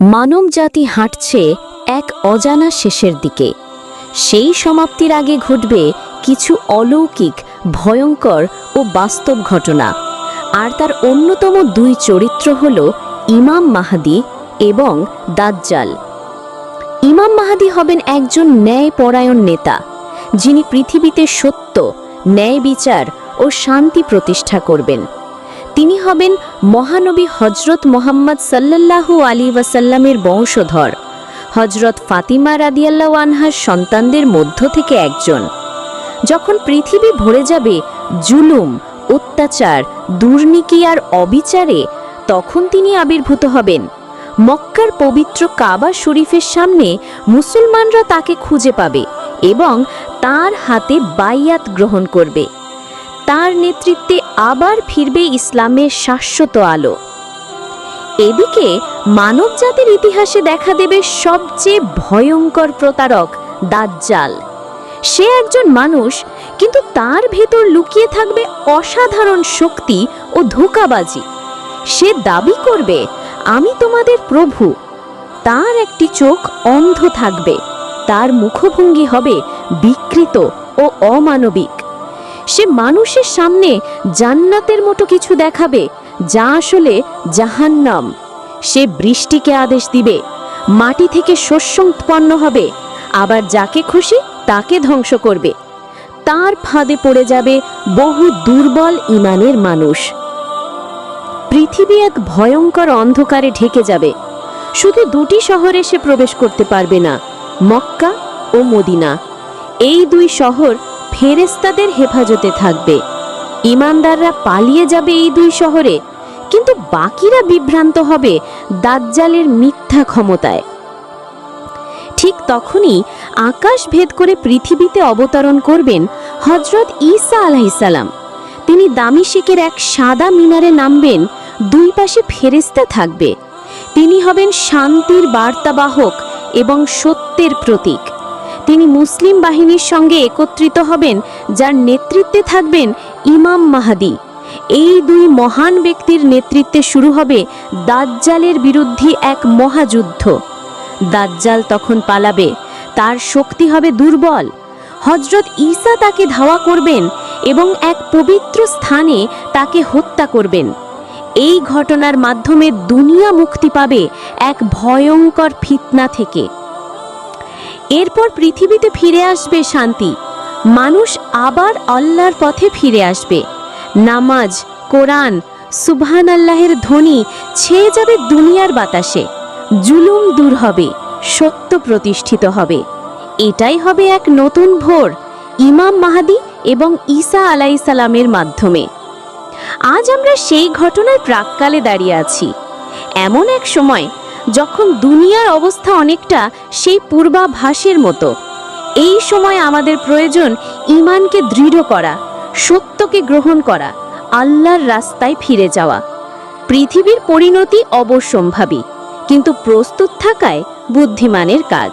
মানবজাতি হাঁটছে এক অজানা শেষের দিকে। সেই সমাপ্তির আগে ঘটবে কিছু অলৌকিক, ভয়ঙ্কর ও বাস্তব ঘটনা। আর তার অন্যতম দুই চরিত্র হল ইমাম মাহাদি এবং দাজ্জাল। ইমাম মাহাদি হবেন একজন ন্যায়পরায়ণ নেতা, যিনি পৃথিবীতে সত্য, ন্যায় বিচার ও শান্তি প্রতিষ্ঠা করবেন। তিনি হবেন মহানবী হজরত মোহাম্মদ সাল্লাল্লাহু আলী ওয়াসাল্লামের বংশধর। হজরত ফাতিমা রাদিয়াল্লাহু আনহার সন্তানদের মধ্য থেকে একজন। যখন পৃথিবী ভরে যাবে, জুলুম, অত্যাচার, দুর্নীতি আর অবিচারে, তখন তিনি আবির্ভূত হবেন। মক্কার পবিত্র কাবা শরীফের সামনে মুসলমানরা তাকে খুঁজে পাবে এবং তার হাতে বাইয়াত গ্রহণ করবে। তার নেতৃত্বে আবার ফিরবে ইসলামের শাশ্বত আলো। এদিকে মানবজাতির ইতিহাসে দেখা দেবে সবচেয়ে ভয়ঙ্কর প্রতারক দাজ্জাল। সে একজন মানুষ, কিন্তু তার ভেতর লুকিয়ে থাকবে অসাধারণ শক্তি ও ধোকাবাজি। সে দাবি করবে, আমি তোমাদের প্রভু। তার একটি চোখ অন্ধ থাকবে। তার মুখভঙ্গি হবে বিকৃত ও অমানবিক। সে মানুষের সামনে জান্নাতের মতো কিছু দেখাবে, যা আসলে জাহান্নাম। সে বৃষ্টিকে আদেশ দিবে, মাটি থেকে শস্য উৎপন্ন হবে, আবার যাকে খুশি তাকে ধ্বংস করবে। তার ফাঁদে পড়ে যাবে বহু দুর্বল ইমানের মানুষ। পৃথিবী এক ভয়ঙ্কর অন্ধকারে ঢেকে যাবে। শুধু দুটি শহরে সে প্রবেশ করতে পারবে না, মক্কা ও মদিনা। এই দুই শহর ফেরেস্তাদের হেফাজতে থাকবে। ইমানদাররা পালিয়ে যাবে এই দুই শহরে, কিন্তু বাকিরা বিভ্রান্ত হবে দাজ্জালের মিথ্যা ক্ষমতায়। ঠিক তখনই আকাশ ভেদ করে পৃথিবীতে অবতরণ করবেন হজরত ঈসা আলাইসালাম তিনি দামিশিকের এক সাদা মিনারে নামবেন, দুই পাশে ফেরেস্তা থাকবে। তিনি হবেন শান্তির বার্তাবাহক এবং সত্যের প্রতীক। তিনি মুসলিম বাহিনীর সঙ্গে একত্রিত হবেন, যার নেতৃত্বে থাকবেন ইমাম মাহাদি। এই দুই মহান ব্যক্তির নেতৃত্বে শুরু হবে দাজ্জালের বিরুদ্ধে এক মহাযুদ্ধ। দাজ্জাল তখন পালাবে, তার শক্তি হবে দুর্বল। হজরত ঈসা তাকে ধাওয়া করবেন এবং এক পবিত্র স্থানে তাকে হত্যা করবেন। এই ঘটনার মাধ্যমে দুনিয়া মুক্তি পাবে এক ভয়ঙ্কর ফিতনা থেকে। এরপর পৃথিবীতে ফিরে আসবে শান্তি। মানুষ আবার আল্লাহর পথে ফিরে আসবে। নামাজ, কোরআন সুবহান আল্লাহের ধ্বনি ছেয়ে যাবে দুনিয়ার বাতাসে। জুলুম দূর হবে, সত্য প্রতিষ্ঠিত হবে। এটাই হবে এক নতুন ভোর, ইমাম মাহাদি এবং ঈসা আলাইসালামের মাধ্যমে। আজ আমরা সেই ঘটনার প্রাককালে দাঁড়িয়ে আছি। এমন এক সময় যখন দুনিয়ার অবস্থা অনেকটা সেই পূর্বাভাসের মতো। এই সময় আমাদের প্রয়োজন ইমানকে দৃঢ় করা, সত্যকে গ্রহণ করা, আল্লাহর রাস্তায় ফিরে যাওয়া। পৃথিবীর পরিণতি অবশ্যম্ভাবী, কিন্তু প্রস্তুত থাকায় বুদ্ধিমানের কাজ।